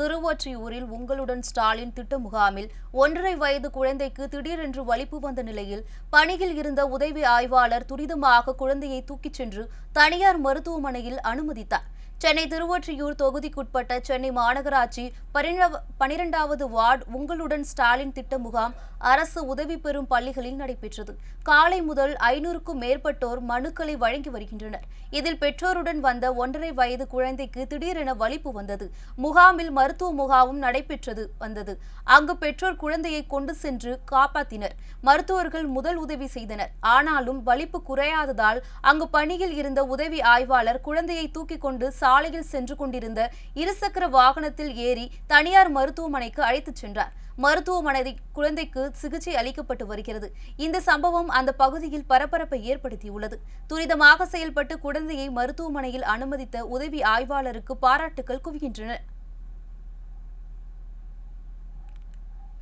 திருவொற்றியூரில் உங்களுடன் ஸ்டாலின் திட்ட முகாமில் ஒன்றரை வயது குழந்தைக்கு திடீரென்று வலிப்பு வந்த நிலையில் பணியில் இருந்த உதவி ஆய்வாளர் துரிதமாக குழந்தையை தூக்கிச் சென்று தனியார் மருத்துவமனையில் அனுமதித்தார். சென்னை திருவொற்றியூர் தொகுதிக்குட்பட்ட சென்னை மாநகராட்சி பனிரெண்டாவது வார்டு உங்களுடன் ஸ்டாலின் திட்ட முகாம் அரசு உதவி பெறும் பள்ளிகளில் நடைபெற்றது. காலை முதல் ஐநூறுக்கும் மேற்பட்டோர் மனுக்களை வழங்கி வருகின்றனர். இதில் பெற்றோருடன் வந்த ஒன்றரை வயது குழந்தைக்கு திடீரென வலிப்பு வந்தது. முகாமில் மருத்துவ முகாமும் நடைபெற்றது வந்தது. அங்கு பெற்றோர் குழந்தையை கொண்டு சென்று காப்பாத்தினர். மருத்துவர்கள் முதல் உதவி செய்தனர். ஆனாலும் வலிப்பு குறையாததால் அங்கு பணியில் இருந்த உதவி ஆய்வாளர் குழந்தையை தூக்கிக் கொண்டு சாலையில் சென்று கொண்டிருந்த இருசக்கர வாகனத்தில் ஏறி தனியார் மருத்துவமனைக்கு அழைத்துச் சென்றார். மருத்துவமனை குழந்தைக்கு சிகிச்சை அளிக்கப்பட்டு வருகிறது. இந்த சம்பவம் அந்த பகுதியில் பரபரப்பை ஏற்படுத்தியுள்ளது. துரிதமாக செயல்பட்டு குழந்தையை மருத்துவமனையில் அனுமதித்த உதவி ஆய்வாளருக்கு பாராட்டுகள் குவிகின்றன.